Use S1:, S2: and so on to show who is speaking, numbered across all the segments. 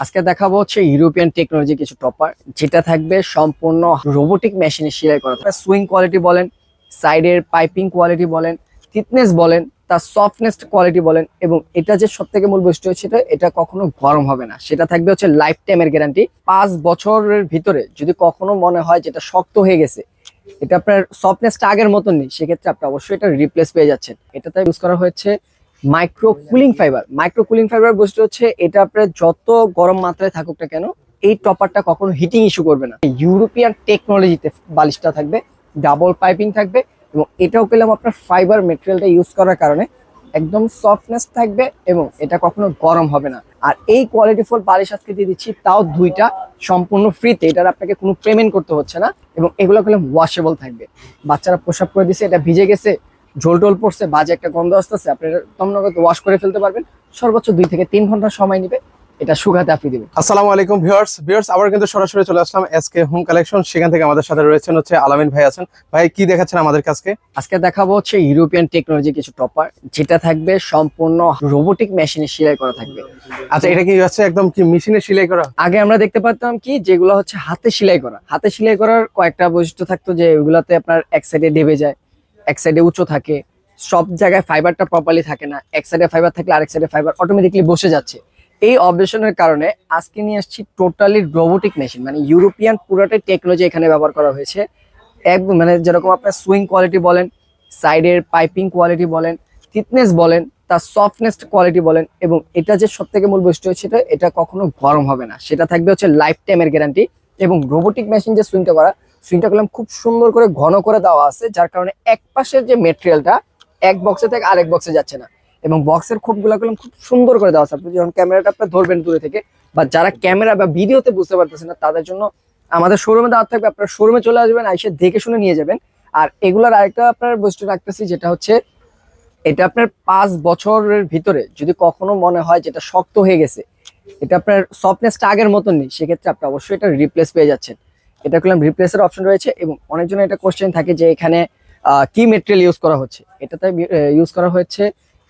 S1: আজকে দেখাবো হচ্ছে ইউরোপিয়ান টেকনোলজি কিছু টপার যেটা থাকবে সম্পূর্ণ রোবোটিক মেশিনে সেলাই করা। থাকবে সুইং কোয়ালিটি বলেন সাইডের পাইপিং কোয়ালিটি বলেন থিকনেস বলেন তার সফটনেস কোয়ালিটি বলেন এবং এটা যে সব থেকে মূল বৈশিষ্ট্য হচ্ছে এটা, কখনো গরম হবে না। সেটা থাকবে হচ্ছে লাইফ টাইমের গ্যারান্টি পাঁচ বছরের ভিতরে যদি কখনো মনে হয় যেটা শক্ত হয়ে গেছে এটা আপনার সফটনেসটা আগের মতন নেই সেক্ষেত্রে আপনি অবশ্যই এটা রিপ্লেস পেয়ে যাচ্ছেন। এটাতে ইউজ করা হয়েছে micro cooling fibre micro cooling fibre বস্তু হচ্ছে এটা আপনার যত গরম মাত্রায় থাকুক না কেন, এই টপারটা কখনো হিটিং ইস্যু করবে না। ইউরোপিয়ান টেকনোলজিতে বালিশটা থাকবে ডাবল পাইপিং থাকবে এবং এটাও পেলাম আপনার ফাইবার মেটেরিয়ালটা ইউজ করার কারণে। একদম সফটনেস থাকবে এবং এটা কখনো গরম হবে না। আর এই কোয়ালিটি ফুল বালিশ আজকে দিয়ে দিচ্ছি, তাও দুইটা, সম্পূর্ণ ফ্রিতে এটার আপনাকে কোনো পেমেন্ট করতে হচ্ছে না এবং এগুলো পেলাম ওয়াশেবল থাকবে। বাচ্চারা প্রসাব করে দিছে, এটা ভিজে গেছে ঝোল টোল পড়ছে বাজে একটা গন্ধ আসতেছে আপনি তমনগত ওয়াশ করে ফেলতে পারবেন। সর্বোচ্চ দুই থেকে তিন ঘণ্টা সময় নেবে এটা শুকাতে আপনি দিবেন।
S2: আসসালামু আলাইকুম ভিউয়ার্স। ভিউয়ার্স আবার কিন্তু সরাসরি চলে আসলাম এসকে হোম কালেকশন সেখান থেকে আমাদের সাথে রয়েছেন হচ্ছে আলামিন ভাই আছেন। ভাই কি দেখাচ্ছেন আমাদের কাছে
S1: আজকে দেখাবো হচ্ছে ইউরোপিয়ান টেকনোলজি কিছু টপার যেটা থাকবে সম্পূর্ণ রোবোটিক মেশিনে সেলাই করা থাকবে।
S2: আচ্ছা এটা কি হচ্ছে একদম কি মেশিনে সেলাই করা?
S1: আগে আমরা দেখতে পারতাম কি যেগুলো হচ্ছে হাতে সেলাই করা। হাতে সেলাই করার কয়েকটা বৈশিষ্ট্য থাকতো যে ওইগুলাতে আপনার এক সাইডে ডেবে যায় এক সাইডে উঁচু থাকে, সব জায়গায় ফাইবারটা প্রপারলি থাকে না, এক সাইডে ফাইবার থাকলে আরেক সাইডে ফাইবার অটোমেটিকলি বসে যাচ্ছে। এই অবজেশনের কারণে আজকে নিয়ে আসছি টোটালি রোবোটিক মেশিন মানে ইউরোপিয়ান পুরোটাই টেকনোলজি এখানে ব্যবহার করা হয়েছে। একদম মানে যেরকম আপনার সুইং কোয়ালিটি বলেন সাইডের পাইপিং কোয়ালিটি বলেন থিকনেস বলেন, তার সফটনেস কোয়ালিটি বলেন, এবং এটা যে সব থেকে মূল বৈশিষ্ট্য হচ্ছে এটা কখনো গরম হবে না। সেটা থাকবে হচ্ছে লাইফ টাইমের গ্যারান্টি এবং রোবোটিক মেশিন যে সুইংটা করা সুইংটা করলাম, খুব সুন্দর করে ঘন করে দেওয়া আছে, যার কারণে এক পাশের যে মেটেরিয়ালটা এক বক্সে থেকে আরেক বক্সে যাচ্ছে না। এবং বক্সের খোপগুলো করলাম, খুব সুন্দর করে দেওয়া আছে। আপনি যখন ক্যামেরাটা আপনার ধরবেন দূরে থেকে, বা যারা ক্যামেরা বা ভিডিওতে বুঝতে পারতেছে না, তাদের জন্য আমাদের শোরুমে দেওয়া থাকবে। আপনার শোরুমে চলে আসবেন, আইসে দেখে শুনে নিয়ে যাবেন। আর এগুলার আরেকটা আপনার বস্তু রাখতেছি, যেটা হচ্ছে এটা আপনার পাঁচ বছরের ভিতরে, যদি কখনো মনে হয় যেটা শক্ত হয়ে গেছে, এটা আপনার সফটনেসটা আগের মতন নেই সেক্ষেত্রে আপনি অবশ্যই এটা রিপ্লেস পেয়ে যাচ্ছেন। এটা করলাম রিপ্লেসের অপশন রয়েছে এবং অনেকজন এটা কোশ্চেন থাকে যে এখানে কি মেটেরিয়াল ইউজ করা হচ্ছে? এটাতে ইউজ করা হচ্ছে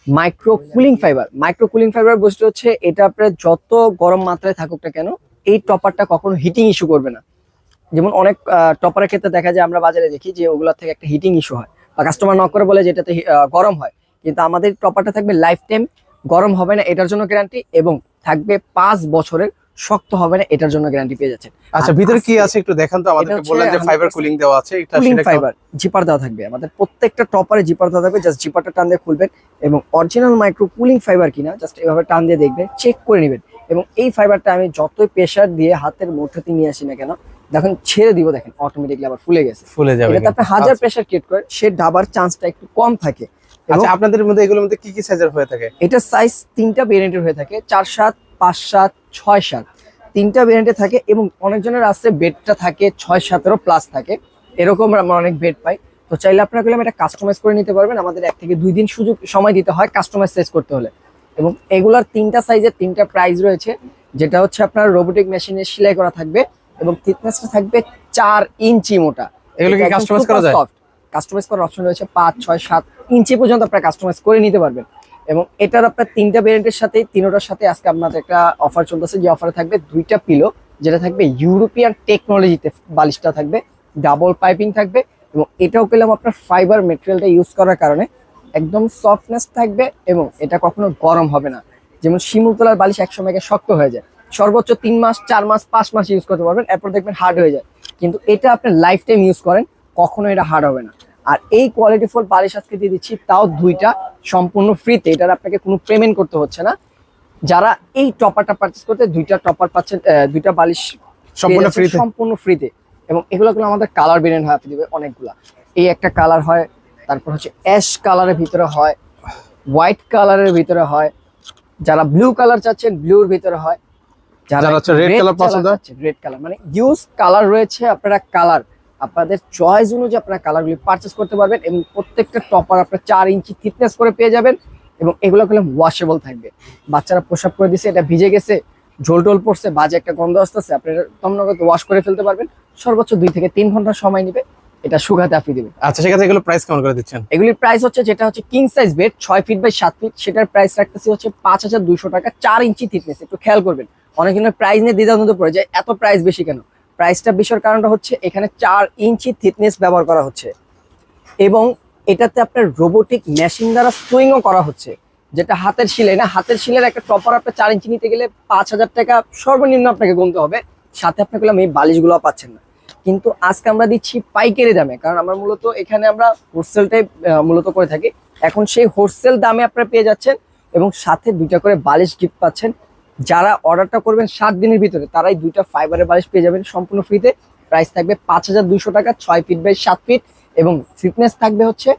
S1: micro cooling fibre micro cooling fibre বস্তু হচ্ছে এটা আপনার যত গরম মাত্রায় থাকুক না কেন এই টপারটা কখনো হিটিং ইস্যু করবে না। যেমন অনেক টপারের ক্ষেত্রে দেখা যায় আমরা বাজারে দেখি যে ওগুলোর থেকে একটা হিটিং ইস্যু হয় বা কাস্টমার নক করে বলে হি- আহ, গরম হয়। কিন্তু আমাদের টপারটা থাকবে লাইফ টাইম গরম হবে না এটার জন্য গ্যারান্টি এবং থাকবে পাঁচ বছরের শক্ত হবে না এটার জন্য গ্যারান্টি পেয়ে যাচ্ছেন।
S2: আচ্ছা ভিতরে কি আছে একটু দেখান তো আমাদেরকে বললেন যে ফাইবার কুলিং দেওয়া আছে এটা
S1: কুলিং
S2: সেটা
S1: ফাইবার জিপার দেওয়া থাকবে। আমাদের প্রত্যেকটা টপারে জিপার দেওয়া থাকবে জাস্ট জিপারটা টান দিয়ে খুলবেন এবং অরিজিনাল মাইক্রো কুলিং ফাইবার কিনা জাস্ট এভাবে টান দিয়ে দেখবেন চেক করে নেবেন। এবং এই ফাইবারটা আমি যতই প্রেসার দিয়ে হাতের মুঠোতে নিয়ে আসি না কেন দেখুন ছেড়ে দিব দেখেন অটোমেটিকলি আবার ফুলে গেছে।
S2: ফুলে যাবে কিন্তু।
S1: আপনি হাজার। প্রেসার ক্রিয়েট করেন সে ডাবার চান্সটা একটু কম থাকে।
S2: আচ্ছা আপনাদের মধ্যে এগুলোর মধ্যে কি কি সাইজের হয়ে থাকে?
S1: এটা সাইজ তিনটা ভেরিয়েন্টের হয়ে থাকে চার সাত পাঁচ সাত ছয় সাত। তিনটা ভেরিয়েন্টে থাকে এবং অনেকজনের আছে বেডটা থাকে ছয় সাতেরও প্লাস থাকে। এরকম আমরা অনেক বেড পাই। তো চাইলে আপনারা করলাম এটা কাস্টমাইজ করে নিতে পারবেন। আমাদের এক থেকে দুই দিন সুযোগ সময় দিতে হয় কাস্টমাইজ সাইজ করতে হলে। এবং এগুলার তিনটা সাইজের তিনটা প্রাইস রয়েছে যেটা হচ্ছে আপনার রোবোটিক মেশিনে সেলাই করা থাকবে এবং থিকনেসটা থাকবে চার ইঞ্চি মোটা।
S2: এগুলো কি কাস্টমাইজ করা যায়?
S1: কাস্টমাইজ করার অপশন রয়েছে পাঁচ ছয় সাত ইঞ্চি পর্যন্ত আপনারা কাস্টমাইজ করে নিতে পারবেন। এবং এটার আপনার তিনটা ভেরিয়েন্টের সাথে তিনোটার সাথে আজকে আপনাদের একটা অফার চলতেছে। যে অফারে থাকবে দুইটা পিলো যেটা থাকবে ইউরোপিয়ান টেকনোলজিতে বালিশটা থাকবে ডাবল পাইপিং থাকবে এবং এটাও পেলাম আপনার ফাইবার মেটেরিয়ালটা ইউজ করার কারণে। একদম সফটনেস থাকবে এবং এটা কখনো গরম হবে না। যেমন শিমুলতলার বালিশ একসময় শক্ত হয়ে যায়। সর্বোচ্চ তিন মাস, চার মাস, পাঁচ মাস ইউজ করতে পারবেন, এরপর দেখবেন হার্ড হয়ে যায়। কিন্তু এটা আপনি লাইফ টাইম ইউজ করেন, কখনো এটা হার্ড হবে না। আর এই কোয়ালিটি ফুল বালিশ আজকে দিয়ে দিচ্ছি তাও দুইটা সম্পূর্ণ ফ্রিতে এটার আপনাকে কোনো পেমেন্ট করতে হচ্ছে না। যারা এই টপারটা পারচেস করতে দুইটা টপার পাচ্ছেন দুইটা বালিশ
S2: সম্পূর্ণ ফ্রিতে
S1: সম্পূর্ণ ফ্রিতে এবং এগুলো কিন্তু আমাদের কালার ভেরিয়েন্ট হয় আপনি দিবে অনেকগুলা। এই একটা কালার হয় তারপর হচ্ছে অ্যাশ কালারের ভিতরে হয় হোয়াইট কালারের ভিতরে হয়। যারা ব্লু কালার চাচ্ছেন ব্লুর ভিতরে হয়।
S2: যারা হচ্ছে red color পছন্দ?
S1: রেড কালার মানে ইউজ কালার রয়েছে আপনারা কালার আপনাদের চয়েস অনুযায়ী আপনারা কালারগুলি পারচেস করতে পারবেন এবং প্রত্যেকটা টপার আপনার চার ইঞ্চি থিকনেস করে পেয়ে যাবেন এবং এগুলো করলে ওয়াশেবল থাকবে। বাচ্চারা প্রসাব করে দিছে এটা ভিজে গেছে ঝোল টোল পড়ছে বাজে একটা গন্ধ আসতেছে আপনি তমনগত ওয়াশ করে ফেলতে পারবেন। সর্বোচ্চ দুই থেকে তিন ঘণ্টা সময় নেবে এটা শুকাতে আপনি দেবে
S2: আচ্ছা সেক্ষেত্রে এগুলো প্রাইস কেমন করে দিচ্ছেন?
S1: এগুলির প্রাইস হচ্ছে যেটা হচ্ছে কিং সাইজ বেড ছয় ফিট বাই সাত ফিট সেটার প্রাইস রাখতেছি হচ্ছে পাঁচ হাজার দুইশো টাকা চার ইঞ্চি থিকনেস একটু খেয়াল করবেন। অনেকজনের প্রাইস নিয়ে দ্বিধাদ্বন্দ্ব পড়ে যায় এত প্রাইস বেশি কেন? প্রাইসটা বেশির কারণটা হচ্ছে এখানে চার ইঞ্চি থিকনেস ব্যবহার করা হচ্ছে। এবং এটাতে আপনার রোবোটিক মেশিন দ্বারা সুইংও করা হচ্ছে, যেটা হাতের শিলাই না, হাতের শিলের একটা টপার আপনার চার ইঞ্চি নিতে গেলে পাঁচ হাজার টাকা সর্বনিম্ন আপনাকে গুনতে হবে। সাথে আপনাকে এই বালিশগুলো পাচ্ছেন না। কিন্তু আজকে আমরা দিচ্ছি পাইকারি দামে, কারণ আমরা মূলত এখানে আমরা হোলসেলটাই মূলত করে থাকি। এখন সেই হোলসেল দামে আপনারা পেয়ে যাচ্ছেন এবং সাথে দুইটা করে বালিশ গিফট পাচ্ছেন। যারা অর্ডারটা করবেন সাত দিনের ভিতরে, তারাই দুইটা ফাইবারের বালিশ পেয়ে যাবেন সম্পূর্ণ ফ্রিতে প্রাইস থাকবে পাঁচ হাজার দুশো টাকা, ছয় ফিট বাই সাত ফিট এবং ফিটনেস থাকবে হচ্ছে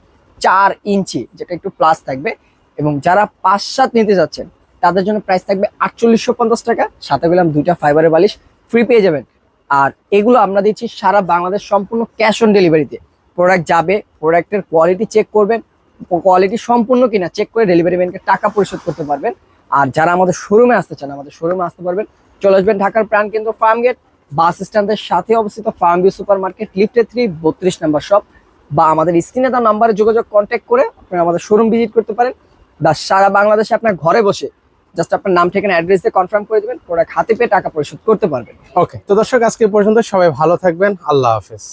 S1: চার ইঞ্চি, যেটা একটু প্লাস থাকবে। এবং যারা পাঁচ সাত নিতে যাচ্ছেন, তাদের জন্য প্রাইস থাকবে আটচল্লিশশো পঞ্চাশ টাকা। সাথে গেলাম দুইটা ফাইবারের বালিশ ফ্রি পেয়ে যাবেন। আর এগুলো আমরা দিচ্ছি সারা বাংলাদেশ সম্পূর্ণ ক্যাশ অন ডেলিভারিতে প্রোডাক্ট যাবে প্রোডাক্টের কোয়ালিটি চেক করবেন কোয়ালিটি সম্পূর্ণ কিনা চেক করে ডেলিভারি ম্যানকে টাকা পরিশোধ করতে পারবেন। আর যারা আমাদের শোরুমে আসতে চান, আমাদের শোরুমে আসতে পারবেন। চলে আসবেন ঢাকার প্রাণ কেন্দ্র ফার্ম গেট বাস স্ট্যান্ডের সাথে অবস্থিত ফার্ম ভিউ সুপার মার্কেট লিফটে থ্রি বত্রিশ নাম্বার শপ বা আমাদের স্ক্রিনে তার নাম্বারে যোগাযোগ কন্ট্যাক্ট করে আপনারা আমাদের শোরুম ভিজিট করতে পারেন। বা সারা বাংলাদেশে আপনার ঘরে বসে জাস্ট আপনার নাম, ঠিকানা অ্যাড্রেস দিয়ে কনফার্ম করে দেবেন প্রোডাক্ট হাতে পেয়ে টাকা পরিশোধ করতে পারবেন।
S2: ওকে তো দর্শক, আজকে পর্যন্ত সবাই ভালো থাকবেন। আল্লাহ হাফেজ।